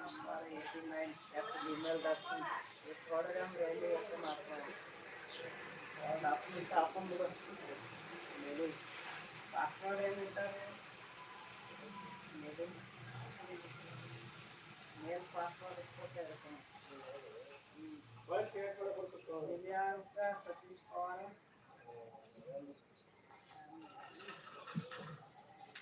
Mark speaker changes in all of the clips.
Speaker 1: Number eighty nine at Gmail dot com program ವೇಲಿ F ಮಾಡ್ತಾರೆ document ಹಾಕೊಂಡು ಮೇಲು password ಏನಿರ್ತಾರೆ ಮೇಲು ಮೇಲ್ ಪಾಸ್ವರ್ಡ್ ಕೊಟ್ಟಿರ್ತಾನೆ ಹ್ಞೂ ಯಾರು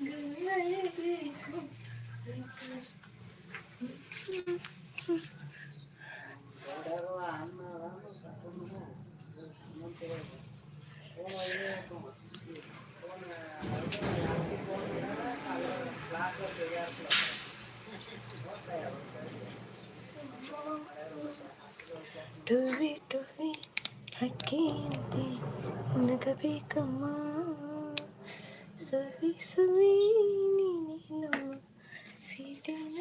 Speaker 1: Do it, do it, I
Speaker 2: can't think, never be. ಸವಿ ಸವಿ ನೀನೆ ನಮ್ಮ ಸೀತೆನ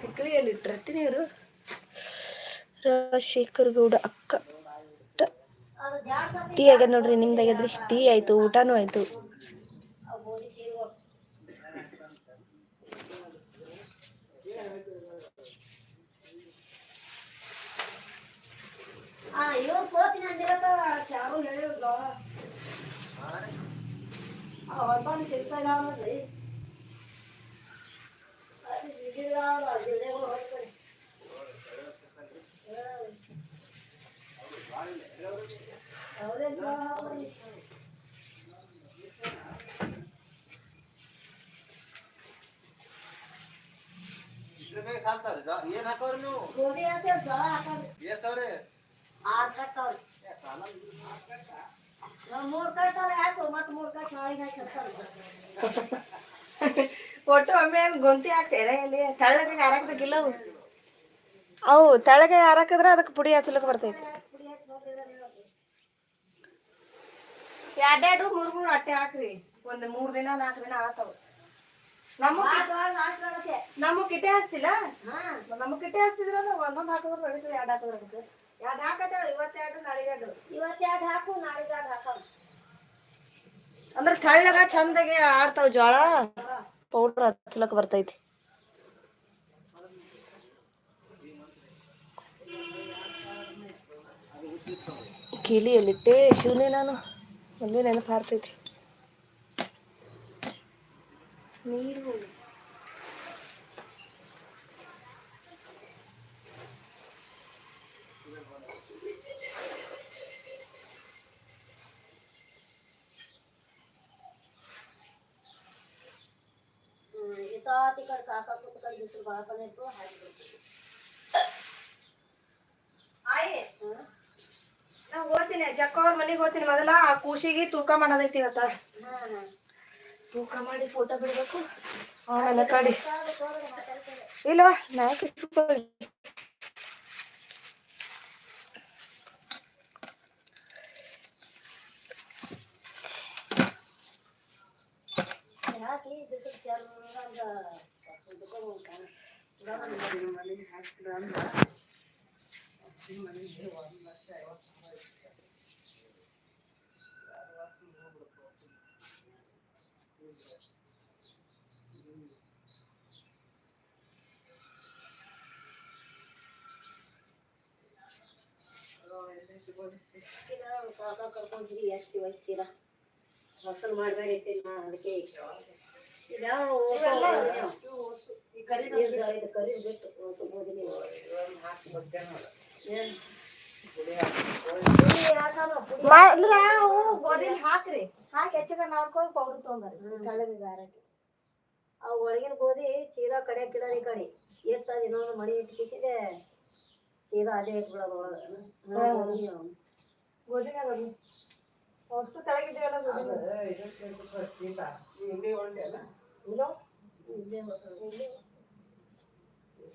Speaker 2: ತಿಕ್ಕಳಿಯಲ್ಲಿಟ್ಟಿರ್ತೀನಿ ಇವರು ರಾಜಶೇಖರ್ ಗೌಡ ಅಕ್ಕ. ಟೀ. ಆಗ್ಯದ ನೋಡ್ರಿ ನಿಮ್ದಾಗ್ಯದ್ರಿ ಟೀ ಆಯ್ತು, ಊಟನೂ ಆಯ್ತು.
Speaker 3: ಏನ್ ಹಾಕೋರಿ ನೀವು
Speaker 4: ಗೋಧಿ ಹಾಕ್ತೇವೆ ಆರು ಕಟ್ಟವ್ರಿ ನಾವು ಮೂರು ಕಟ್ಟವ್ರೆ ಹಾಕು ಮತ್ತೆ ಮೂರು ಕಟ್ಟು ನಾಳೆಗೆ ಹಾಕಿ ಹಾಕ್ತಾರೆ
Speaker 2: ಒಟ್ಟು ಒಮ್ಮೆ ಏನ್ ಗೊಂತಿ ಹಾಕ್ತೇನೆ ಇಲ್ಲಿ ತೆಳ್ಳಗೆ ಹಾರಾಕ್ಬೇಕಿಲ್ಲ ಅವು ಅವು ತೆಳ್ಳಗೆ ಹಾರಾಕಿದ್ರೆ ಅದಕ್ಕೆ ಪುಡಿ ಹಚ್ಚಲಿಕ್ಕೆ ಬರ್ತೈತಿ. ಎರಡೆರಡು ಮೂರು ಮೂರು ಅಟ್ಟೆ ಹಾಕ್ರಿ. ಒಂದ್ ಮೂರ್ ದಿನ ನಾಲ್ಕು ದಿನ ಆಗ್ತಾವ ನಮ್ಮ ಕಿಟೆ ಹಚ್ತಿಲ್ಲ
Speaker 4: ಹಾಂ.
Speaker 2: ನಮ್ಮ ಕಿಟೆ ಹಚ್ತಿದ್ರ ಒಂದೊಂದ್ ಹಾಕಿದ್ರೆ ನಡೀತದೆ ಎರಡು ಹಾಕಿದ್ರೆ ನಡೀತದೆ. ಎರಡು ಹಾಕತ್ತೇಳ? ಇವತ್ತೆರಡು ನಾಳೆಗೆರಡು.
Speaker 4: ಇವತ್ತೆರಡು ಹಾಕು ನಾಳೆಗೆ ಹಾಕು
Speaker 2: ಅಂದ್ರೆ ತಳ್ಳಗ ಚಂದಗೆ ಆಡ್ತಾವ ಜೋಳ ಪೌಡ್ರ್ ಹಚ್ಚಲಕ್ ಬರ್ತೈತಿ. ಕೀಲಿಯಲ್ಲಿಟ್ಟೆ ಶಿವನೇ ನಾನು. ಒಂದೇ ನೆನಪು ಹಾರ್ತೈತಿ ನೀರು.
Speaker 4: ಇತ್ತಾತಿ ಕಡೆ ಕಾಕ ಕೂತ ಕಡೆ ಬಿಸಿಲು ಭಾಳ ಬಂದಿತ್ತು ಇತ್ತು
Speaker 2: ಆಯಿ ನಾ ಹೋಗ್ತೀನಿ ಜಕ್ಕ ಅವ್ರ ಮನೆಗೆ ಹೋಗ್ತೀನಿ ಮೊದಲ ಆ ಕೂಸಿಗೆ ತೂಕ ಮಾಡೋದೈತಿ ಇವತ್ತ ತೂಕ ಮಾಡಿ ಫೋಟೋ ಬಿಡ್ಬೇಕು. ಆಮೇಲೆ ಕಡಿ. ಇಲ್ವಾ? ನಾಯಕ
Speaker 1: ಸಿಗೋದು
Speaker 4: ಕಾಕ ಕರ್ಕೊಂಡ್ರಿ ಎಷ್ಟು ವಯಸ್ಸಿರ ಹೊಸಲು ಮಾಡಬೇಡಿ ಇಟ್ಟಿರಿ ನಾ ಅದಕ್ಕೆ
Speaker 2: ಅವು ಗೋಧಿಲ್ ಹಾಕ್ರಿ ಹಾಕಿ ಹೆಚ್ಚಿಗೆ ನಾಲ್ಕೊಂಡು ಪೌಡರ್ ತೊಗೊಂಬರ್ರಿ ತೆಳ್ಳಗೆ ಗಾರಕ್ಕೆ
Speaker 4: ಅವು ಒಳಗಿನ ಗೋಧಿ ಚೀರಾ ಕಡೆ ಗಿಡ ಈ ಕಡೆ ಇರ್ತದೆ ಇನ್ನೊಂದು ಮಡಿ ಇಟ್ಕಿಸಿದೆ ಚೀರಾ ಅದೇ ಇಟ್ಬಿಡೋದು ಒಳಗೆ
Speaker 2: ಗೋಧಿನ ಗೋಧಿ
Speaker 4: ಅಷ್ಟು ತೆಳಗಿದ್ದೇವಲ್ಲ
Speaker 1: ಅದು ಇದಕ್ಕೆ ಇದಕ್ಕೆ ಶೀತ ಈ ಹಿಂಡಿ ಹೊಂಟೆಲ್ಲ
Speaker 4: ಇಲ್ಲೋ ಇಲ್ಲೇ ಇಲ್ಲಿ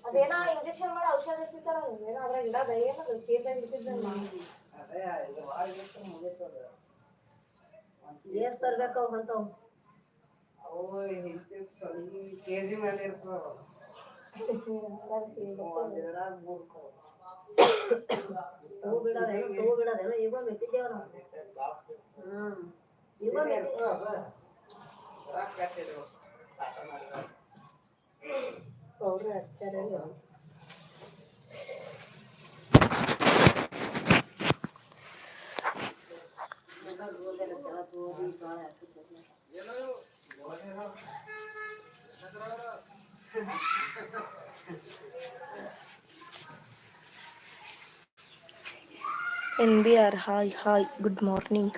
Speaker 4: ಅದೇನೋ ಇಂಜೆಕ್ಷನ್ ಮಾಡಿ ಔಷಧ ಇರ್ತಿತ್ತಲ್ಲ ಏನೋ ಅದ್ರಾಗ ಇಡೋದ ಏನದು ಚೀಲ್ದಾಗ ಇರ್ತಿದ್ದಲ್ಲ
Speaker 1: ಅದೇ ಇದು ವಾರಕ್ಕೆ ಮುಗೀತದ
Speaker 4: ಏಸ್ ತರ್ಬೇಕು ಅವು ಅಂತವು
Speaker 1: ಅವು ಹಿಂಡಿ ಸೊಳ್ಗಿ ಕೆ ಜಿ ಮೇಲೆ ಇರ್ತದ ಒಂದು ಇದ್ರಾಗ ಮೂರು
Speaker 4: ಹೂ ಬಿಡೋದ ಹೂ ಬಿಡೋದೇನೋ ಈಗ ಮೆಟ್ಟಿದ್ದೇವ ನಾವು ಹ್ಮ್ ಈಗ ಮೆಟ್ಟಿ powder ಹಚ್ಚಾರ N B R hi hi good
Speaker 2: morning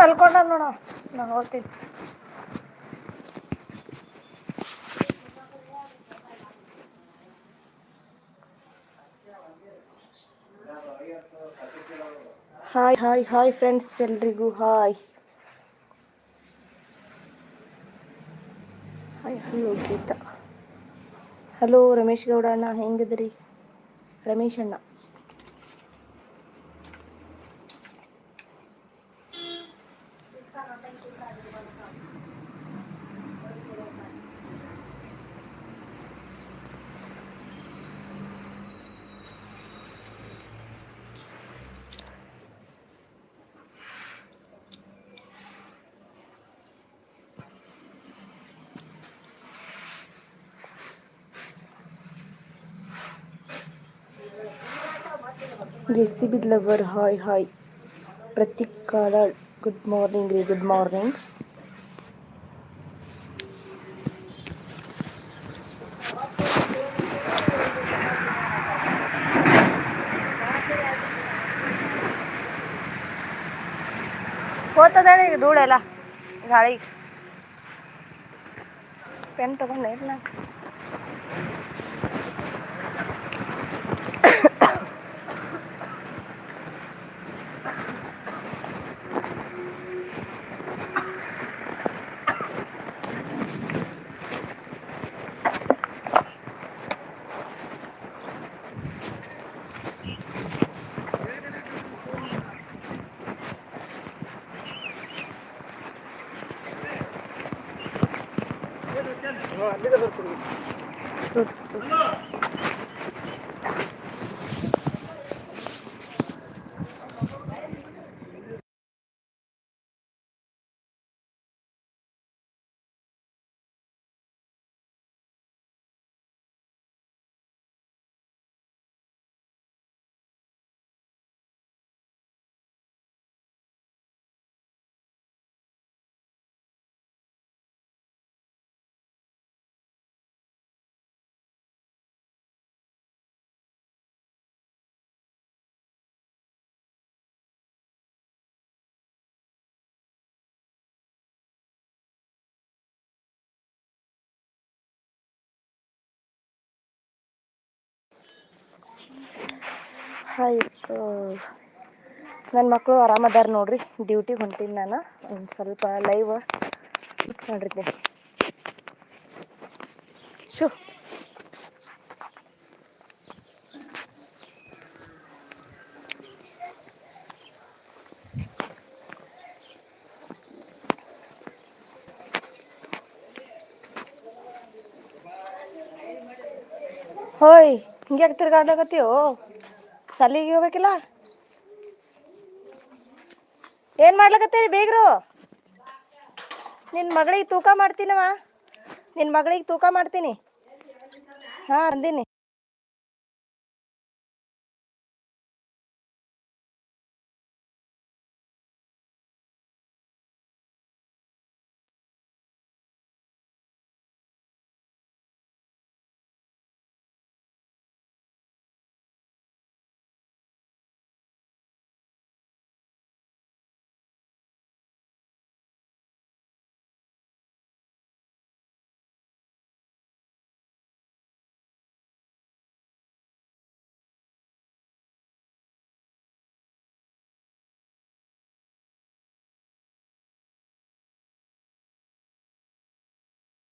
Speaker 2: ಮಲ್ಕೊಂಡ ನೋಡ ನಾನು ನೋಡ್ತೀನಿ. ಹಾಯ್ ಹಾಯ್ ಹಾಯ್ ಫ್ರೆಂಡ್ಸ್ ಎಲ್ರಿಗೂ hi hi hello Geetha. Hello Ramesh Gowda ಅಣ್ಣ, ಹೆಂಗಿದ್ರಿ? ರಮೇಶ್ ಅಣ್ಣ. JCB lover hi hi Prateek Kalal good morning ರೀ ಗುಡ್ ಮಾರ್ನಿಂಗ್ ಹೋಗ್ತದೆ ಈಗ ಧೂಳೆಲ್ಲ ಗಾಳಿ ಪೆನ್ ತಗೊಂಡೆ ಇಲ್ಲ ಬರ್ತೀನಿ ಆಯಿತು. ನನ್ನ ಮಕ್ಕಳು ಆರಾಮದಾರ ನೋಡ್ರಿ. ಡ್ಯೂಟಿಗೆ ಹೊಂಟೀನಿ ನಾನು. ಒಂದು ಸ್ವಲ್ಪ ಲೈವ್ ಮಾಡಿರ್ತೀನಿ ಶು. ಹೋಯ್ ಹಿಂಗೆ ತಿರ್ಗಾಡ್ಲಾಗತ್ತೀವೋ ಸಲಿಗೆ ಹೋಗ್ಬೇಕಿಲ್ಲ? ಏನು ಮಾಡ್ಲಕತ್ತೀರಿ ಬೇಗ್ರು? ನಿನ್ನ ಮಗಳಿಗೆ ತೂಕ ಮಾಡ್ತೀನವ ನಿನ್ನ ಮಗಳಿಗೆ ತೂಕ ಮಾಡ್ತೀನಿ. ಹಾಂ, ಅಂದೀನಿ.